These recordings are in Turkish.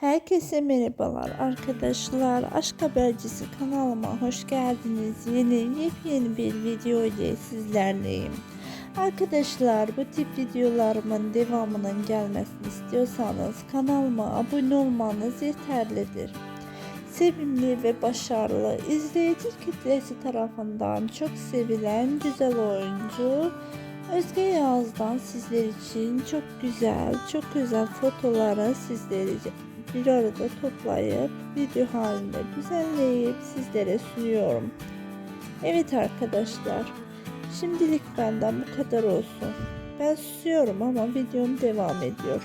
Herkese merhabalar arkadaşlar. Aşk Habercisi kanalıma hoş geldiniz. Yeni yepyeni bir video ile sizlerleyim. Arkadaşlar bu tip videolarımın devamının gelmesini istiyorsanız kanalıma abone olmanız yeterlidir. Sevimli ve başarılı izleyici kitlesi tarafından çok sevilen güzel oyuncu Özge Yağız'dan sizler için çok güzel, çok özel fotoları sizleri bir arada toplayıp video halinde düzenleyip sizlere sunuyorum. Evet arkadaşlar, şimdilik benden bu kadar olsun. Ben susuyorum ama videom devam ediyor.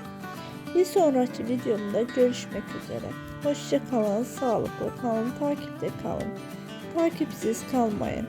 Bir sonraki videomda görüşmek üzere. Hoşça kalın, sağlıklı kalın, takipte kalın. Takipsiz kalmayın.